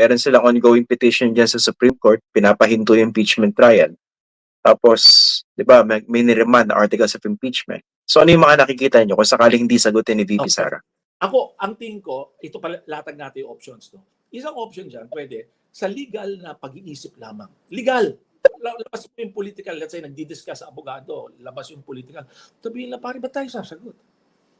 meron silang ongoing petition dyan sa Supreme Court, pinapahinto yung impeachment trial. Tapos, di ba, may, may niremand na articles of impeachment. So ano yung mga nakikita nyo kung sakaling hindi sagutin ni VP Okay. Sara? Ako, ang tingin ko, ito pala, latag natin yung options. No? Isang option dyan, pwede, sa legal na pag-iisip lamang. Legal. La- Labas mo yung political, let's say, nagdi-discuss sa abogado, labas yung political. Sabihin na, pare, ba't tayo sasagot?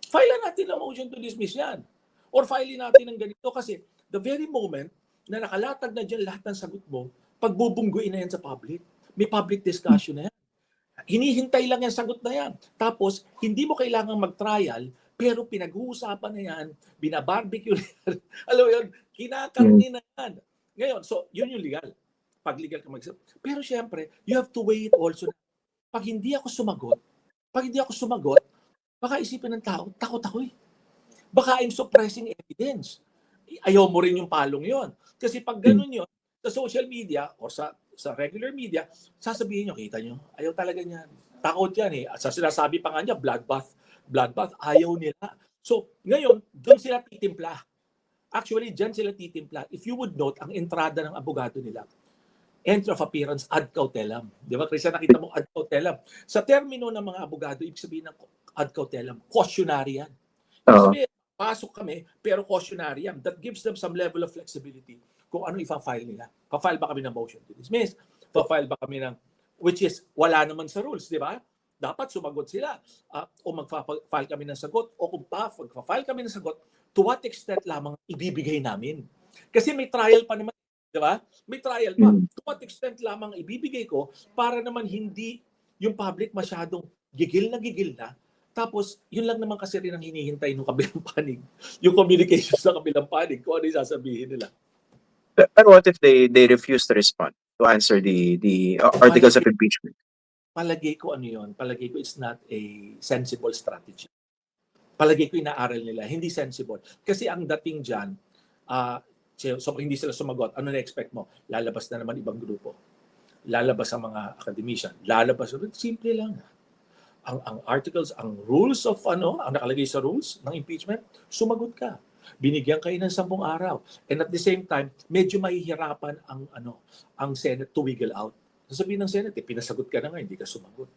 File natin ang motion to dismiss yan. Or file natin ng ganito kasi the very moment na nakalatag na dyan lahat ng sagot mo, pagbubungguin na yan sa public. May public discussion na yan. Hinihintay lang yung sagot na yan. Tapos, hindi mo kailangan mag-trial, pero pinag-uusapan na yan, binabarbecue na yan. Alam mo yun, kinakarni na yan. Ngayon, so, yun yung legal. Pag legal ka mag Pero syempre, you have to weigh it also. Pag hindi ako sumagot, pag hindi ako sumagot, baka isipin ng tao, takot ako eh. Baka I'm suppressing evidence. Ayaw mo rin yung palong yon. Kasi pag ganun yon sa social media o sa sa regular media, sasabihin nyo, kita nyo, ayaw talaga niyan. Takot yan eh. At sa sinasabi pa nga niya, bloodbath, bloodbath, ayaw nila. So, ngayon, doon sila titimpla. Actually, dyan sila titimpla. If you would note, ang entrada ng abogado nila, entry of appearance ad cautelam. Di ba, Christian, nakita mo ad cautelam. Sa termino ng mga abogado, ibig sabihin ng ad cautelam, cautionary yan. Ibig sabihin, pasok kami, pero cautionary yan. That gives them some level of flexibility kung ano ifa-file nila. Pa-file ba kami ng motion to dismiss? Pa-file ba kami ng, which is, wala naman sa rules, di ba? Dapat sumagot sila. Ah, o mag-file kami ng sagot, o kung pa, mag-file kami ng sagot, to what extent lamang ibibigay namin? Kasi may trial pa naman, di ba? May trial pa. Mm. To what extent lamang ibibigay ko para naman hindi yung public masyadong gigil na gigil na. Tapos, yun lang naman kasi rin ang hinihintay ng kabilang panig. Yung communication sa kabilang panig, kung ano yung sasabihin nila. Pero what if they they refuse to respond to answer the the uh, articles of impeachment? Palagay ko ano yun, palagay ko it's not a sensible strategy. Palagay ko inaaral nila, hindi sensible. Kasi ang dating dyan, ah, so so hindi sila sumagot, ano na-expect mo? Lalabas na naman ibang grupo. Lalabas ang mga academician. Lalabas, simple lang. Ang, ang articles, ang rules of ano, ang nakalagay sa rules ng impeachment, sumagot ka. Binigyan kayo ng sampung araw. And at the same time, medyo mahihirapan ang ano, ang Senate to wiggle out. Sasabihin ng Senate, eh, pinasagot ka na nga, hindi ka sumagot.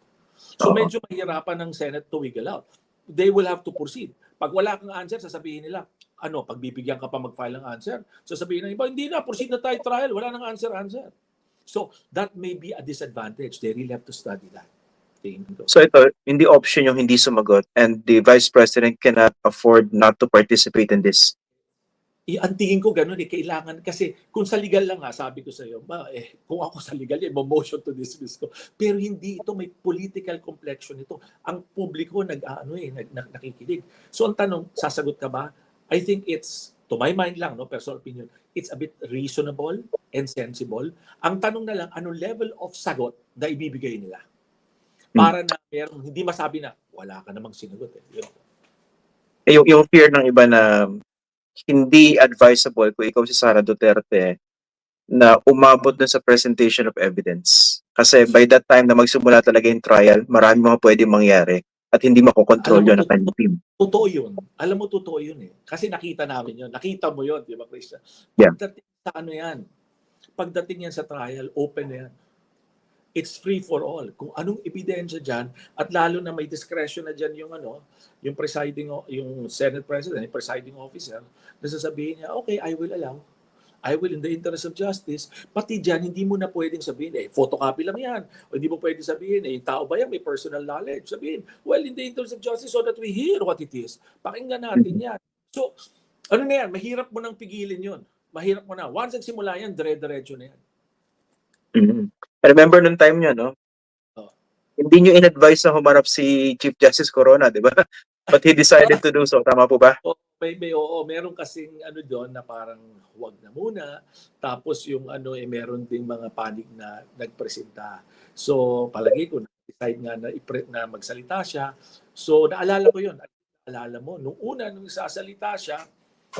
So medyo mahirapan ng Senate to wiggle out. They will have to proceed. Pag wala kang answer, sasabihin nila, ano, pagbibigyan ka pa mag-file ng answer, sasabihin ng iba, hindi na, proceed na tayo trial, wala nang answer, answer. So that may be a disadvantage. They really have to study that. So ito, hindi option yung hindi sumagot and the Vice President cannot afford not to participate in this. I, ang tingin ko ganun eh, kailangan, kasi kung sa legal lang nga, sabi ko sa iyo, ba, eh, kung ako sa legal, eh, motion to dismiss ko. Pero hindi ito, may political complexion ito. Ang publiko nag, ano eh, nag, nag- nakikinig. So ang tanong, sasagot ka ba? I think it's, to my mind lang, no, personal opinion, it's a bit reasonable and sensible. Ang tanong na lang, anong level of sagot na ibibigay nila? Para na merong, hindi masabi na, wala ka namang sinagot eh. Yun. Eh, yung, yung fear ng iba na hindi advisable kung ikaw si Sara Duterte na umabot dun sa presentation of evidence. Kasi by that time na magsimula talaga yung trial, marami mga pwedeng mangyari at hindi makokontrol yun ng kanyang team. Totoo yun. Alam mo, totoo yun eh. Kasi nakita namin yun. Nakita mo yun, di ba, Christian? Yeah. Pagdating sa ano yan, pagdating yan sa trial, open na yan. It's free for all. Kung anong ebidensya dyan, at lalo na may discretion na dyan yung ano, yung presiding, yung Senate President, yung presiding officer, na sasabihin niya, okay, I will allow. I will in the interest of justice. Pati dyan, hindi mo na pwedeng sabihin, eh, photocopy lang yan. O hindi mo pwedeng sabihin, eh, yung tao ba yan, may personal knowledge. Sabihin, well, in the interest of justice so that we hear what it is. Pakinggan natin yan. So, ano na yan, mahirap mo nang pigilin yun. Mahirap mo na. Once nagsimula yan, dire-diretso na yan. I remember nung time niya, no? Oh. Hindi niyo in-advise na humarap si Chief Justice Corona, di ba? But he decided to do so. Tama po ba? O, may, may, oo, meron kasing ano doon na parang huwag na muna. Tapos yung ano, eh, meron ding mga panig na nagpresenta. So, palagi ko, decide nga na, ipre, na magsalita siya. So, naalala ko yun. Naalala mo, nung una, nung sasalita siya,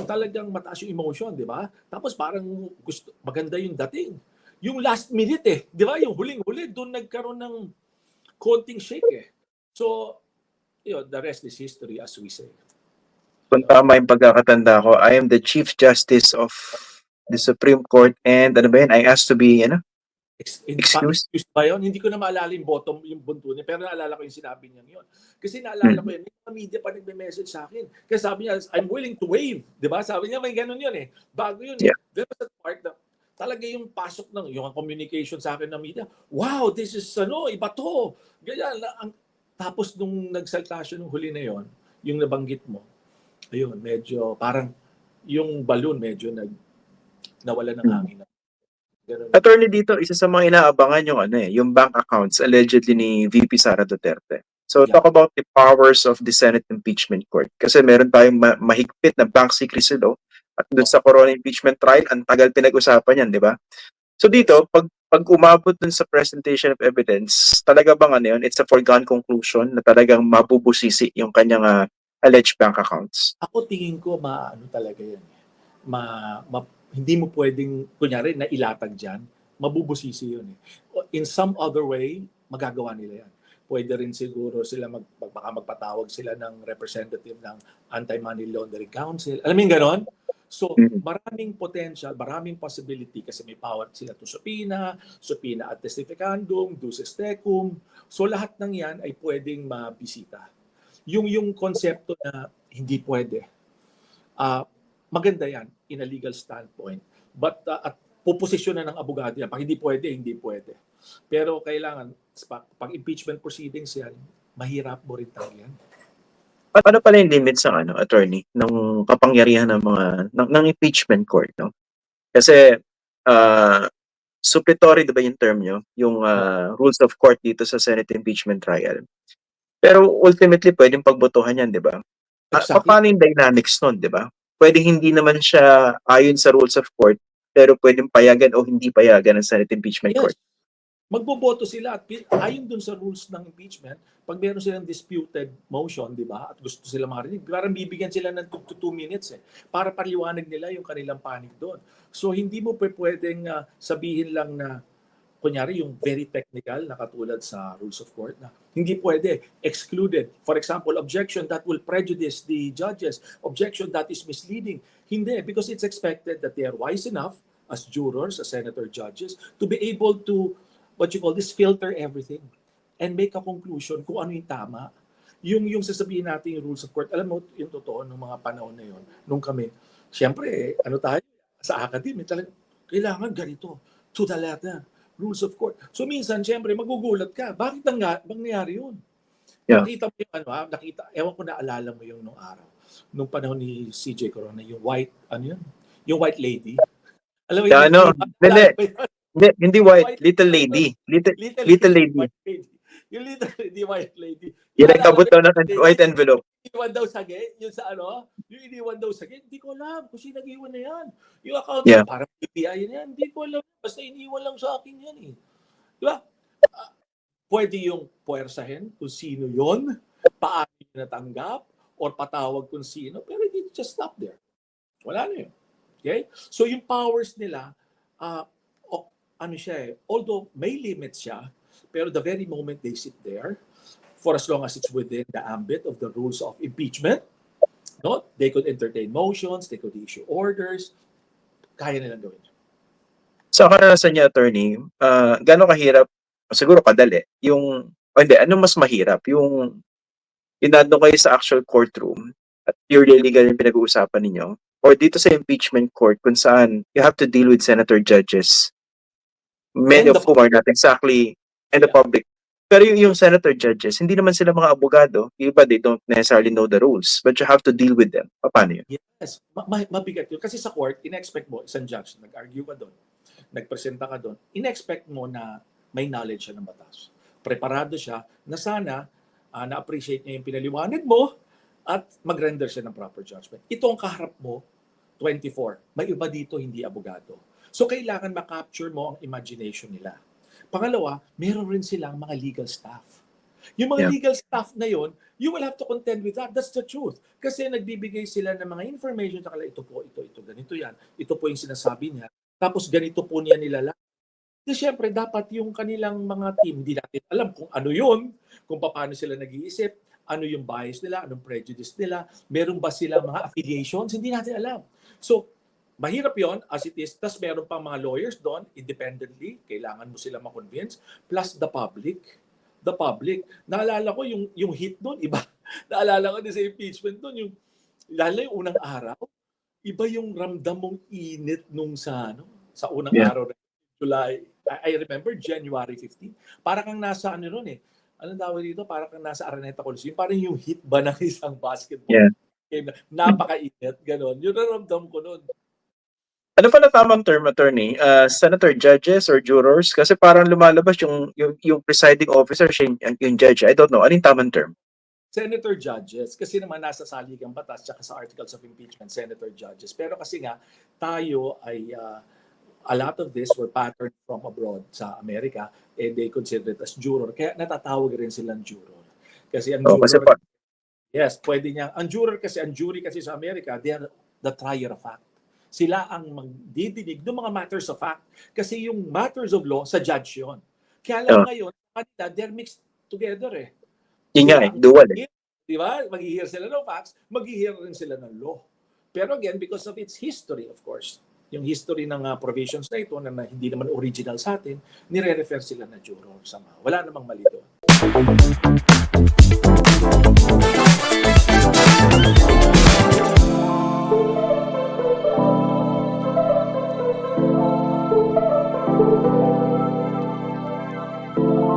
talagang mataas yung emotion, di ba? Tapos parang gusto, maganda yung dating. Yung last minute eh, di ba? Yung huling-huli, doon nagkaroon ng konting shake eh. So, yun, the rest is history as we say. Kung tama yung pagkakatanda ko, I am the Chief Justice of the Supreme Court and ano ba yun, I asked to be, ano, Ex- Excuse? excuse ba yun? Hindi ko na maalala yung bottom, yung bunto niya, pero naalala ko yung sinabi niya yun. Kasi naalala ko yan, may media pa nagme-message sa akin. Kasi sabi niya, I'm willing to waive. Di ba? Sabi niya, may ganun yun eh. Bago yun. Yeah. Eh. There was a part na talaga yung pasok ng, yung communication sa akin ng media, wow, this is, ano, iba to. Ganyan. na- Ang, tapos nung nagsalta siya nung huli na yon yung nabanggit mo, ayun, medyo, parang, yung balloon medyo nag, nawala ng Hmm. hangin. Ganun. Attorney dito, isa sa mga inaabangan yung ano eh, yung bank accounts allegedly ni VP Sara Duterte. So Yeah. talk about the powers of the Senate impeachment court. Kasi meron tayong ma- mahigpit na bank secrecy law at dun sa corona impeachment trial, ang tagal pinag-usapan yan, di ba? So dito, pag pag umabot dun sa presentation of evidence, talaga bang ano yun, it's a foregone conclusion na talagang mabubusisi yung kanyang ah, alleged bank accounts. Ako tingin ko maano talaga yan. eh. Ma, ma- hindi mo pwedeng, kunyari, na ilatag dyan, mabubusisi yun eh. In some other way, magagawa nila yan. Pwede rin siguro sila mag- baka magpatawag sila ng representative ng Anti-Money Laundering Council. Alam mo yung ganon? So, Mhm. maraming potential, maraming possibility kasi may power sila to subpoena, subpoena at testificandum, duces tecum. So, lahat ng yan ay pwedeng mabisita. Yung yung konsepto na hindi pwede, ah maganda yan in a legal standpoint. But uh, at puposisyonan ng abogado yan. Pag hindi pwede, hindi pwede. Pero kailangan, pag, impeachment proceedings yan, mahirap mo rin talaga yan. Pa- Paano pala yung limits ng ano, attorney, ng kapangyarihan ng mga ng, ng impeachment court, no? Kasi uh, suppletory 'di ba yung term nyo, yung ah, rules of court dito sa Senate impeachment trial. Pero ultimately pwedeng pagbotohan yan, 'di ba? Ah, Exactly. paano yung dynamics nun, 'di ba? Pwede hindi naman siya ayon sa rules of court, pero pwedeng payagan o hindi payagan ng Senate impeachment court. Magboboto sila at ayon dun sa rules ng impeachment, pag meron silang disputed motion, di ba, at gusto sila marinig, parang bibigyan sila ng 2 to 2 minutes eh, para paliwanag nila yung kanilang panig doon. So hindi mo pwedeng ah, sabihin lang na, kunyari yung very technical na katulad sa rules of court na hindi pwede, excluded. For example, objection that will prejudice the judges, objection that is misleading. Hindi, because it's expected that they are wise enough as jurors, as senator judges, to be able to, what you call this, filter everything and make a conclusion kung ano yung tama. Yung, yung sasabihin natin yung rules of court, alam mo, yung totoo, nung mga panahon na yun, nung kami, siyempre, eh, ano tayo, sa academy, talaga, kailangan ganito, to the letter, rules of court. So minsan, siyempre, magugulat ka. Bakit nang nangyari yun? Yeah. Nakita mo yung ano, ha? nakita, ewan ko na alala mo yung nung araw, nung panahon ni CJ Corona, yung white, ano yun? Yung white lady. Alam mo Yeah, ano, alala hindi. Hindi, white, White- little lady. Little, Little, Little lady. Lady. Yung little lady, white lady. yung nagkabot daw ng white envelope. iniwan daw sa gate, yung sa ano, yung iniwan daw sa gate, hindi ko alam kung sino nag-iwan na yan. Yung account, Yeah. parang PPI na yan, hindi ko alam. Basta iniwan lang sa akin yan eh. Di ba? Ah, pwede yung puwersahin kung sino yon, paano yung natanggap, or patawag kung sino, pero hindi just stop there. Wala na yun. Okay? So yung powers nila, o- ano siya eh, although may limits siya, pero the very moment they sit there, for as long as it's within the ambit of the rules of impeachment, no, they could entertain motions, they could issue orders, kaya nilang gawin. Sa karanasan niya, attorney, ah gano'ng kahirap, siguro kadali, yung, o hindi, ano mas mahirap? Yung, inado kayo sa actual courtroom at purely legal yung pinag-uusapan ninyo? Or dito sa impeachment court kung saan you have to deal with senator judges, many And of whom are not exactly, and the Yeah. public. Pero yung, yung senator judges, hindi naman sila mga abogado. Iba, they don't necessarily know the rules, but you have to deal with them. Paano yun? Yes, ma- ma- mabigat yun. Kasi sa court, in-expect mo, isang judge, nag-argue ka doon, nagpresenta ka doon, in-expect mo na may knowledge siya ng batas. Preparado siya na sana ah, na-appreciate niya yung pinaliwanag mo at mag-render siya ng proper judgment. Ito ang kaharap mo, 24. May iba dito, hindi abogado. So, kailangan ma-capture mo ang imagination nila. Pangalawa, meron rin silang mga legal staff. Yung mga Yeah. legal staff na yon, you will have to contend with that. That's the truth. Kasi nagbibigay sila ng mga information sa kanila, ito po, ito, ito, ganito yan. Ito po yung sinasabi niya. Tapos ganito po niya nilala. Kasi syempre, dapat yung kanilang mga team, hindi natin alam kung ano yun, kung paano sila nag-iisip, ano yung bias nila, anong prejudice nila, meron ba sila mga affiliations, hindi natin alam. So, mahirap yon as it is. Tapos meron pang mga lawyers doon, independently, kailangan mo sila ma-convince. Plus the public. The public. Naalala ko yung, yung hit doon, iba. Naalala ko din sa impeachment doon, yung, lalo yung unang araw, iba yung ramdam mong init nung sa, ano, sa unang Yeah. araw, July, I, I remember January 15. Para kang nasa ano ron eh. Anong tawag dito? Para kang nasa Araneta Coliseum. Parang yung hit ba ng isang basketball Yeah. game na napakainit, gano'n. Yun ang ramdam ko noon. Ano pa na tamang term, attorney? Uh, senator judges or jurors? Kasi parang lumalabas yung, yung, yung presiding officer, siya yung, yung judge. I don't know. Ano yung tamang term? Senator judges, kasi naman nasa saligang batas tsaka sa articles of impeachment, senator judges. Pero kasi nga, tayo ay, uh, a lot of this were patterned from abroad sa Amerika, and they consider it as juror. Kaya natatawag rin silang juror. Kasi ang Oh, juror, kasi pa, yes, pwede niya, ang juror kasi, ang jury kasi sa Amerika, they are the trier of fact. Sila ang magdidinig ng mga matters of fact. Kasi yung matters of law, sa judge yun. Kaya lang Oh. ngayon, kanila, they're mixed together eh. yun nga eh, dual eh. Di ba? Mag-hear sila ng facts, mag-hear rin sila ng law. Pero again, because of its history, of course, yung history ng uh, provisions na ito na, na hindi naman original sa atin, nire-refer sila na juror sama. Wala namang mali doon.